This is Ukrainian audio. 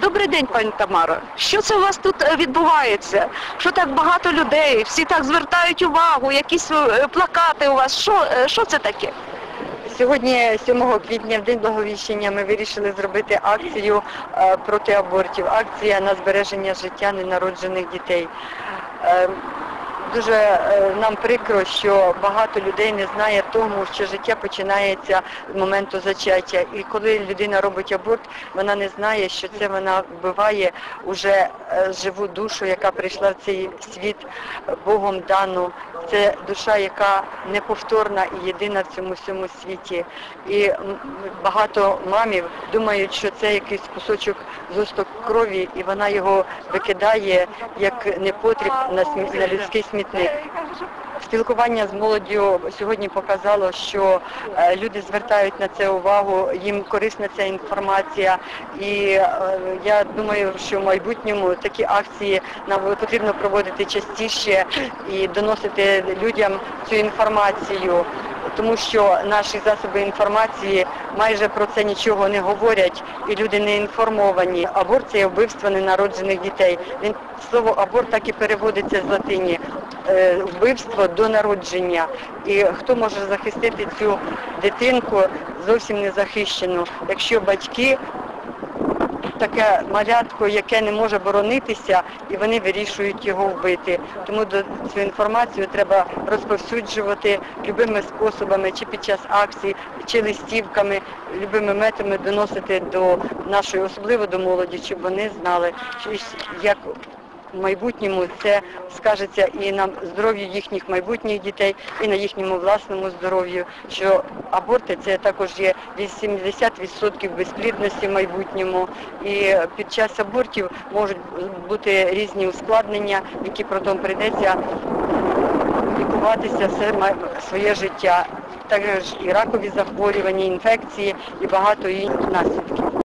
Добрий день, пані Тамара. Що це у вас тут е, відбувається? Що так багато людей? Всі так звертають увагу, якісь е, плакати у вас. Що, е, що це таке? Сьогодні, 7 квітня, в День Благовіщення, ми вирішили зробити акцію проти абортів. Акція на збереження життя ненароджених дітей. Дуже е, нам прикро, що багато людей не знає тому, що життя починається з моменту зачаття. І коли людина робить аборт, вона не знає, що це вона вбиває уже е, живу душу, яка прийшла в цей світ Богом дану. Це душа, яка неповторна і єдина в цьому всьому світі. І багато мамів думають, що це якийсь кусочок зосток крові, і вона його викидає як непотріб на, людський смітник. Спілкування з молоддю сьогодні показало, що е, люди звертають на це увагу, їм корисна ця інформація. І е, я думаю, що в майбутньому такі акції нам потрібно проводити частіше і доносити людям цю інформацію. Тому що наші засоби інформації майже про це нічого не говорять, і люди не інформовані. Аборт це вбивство ненароджених дітей. Він слово аборт так і переводиться з латині вбивство до народження. І хто може захистити цю дитинку зовсім не захищену, якщо батьки таке малятко, яке не може боронитися, і вони вирішують його вбити. Тому цю інформацію треба розповсюджувати любими способами, чи під час акцій, чи листівками, любими методами доносити до нашої, особливо до молоді, щоб вони знали, як в майбутньому це скажеться і на здоров'ю їхніх майбутніх дітей, і на їхньому власному здоров'ю. Що аборти це також є 80% безплідності в майбутньому. І під час абортів можуть бути різні ускладнення, які потім прийдеться лікуватися все своє життя. Також і ракові захворювання, інфекції і багато інших наслідків.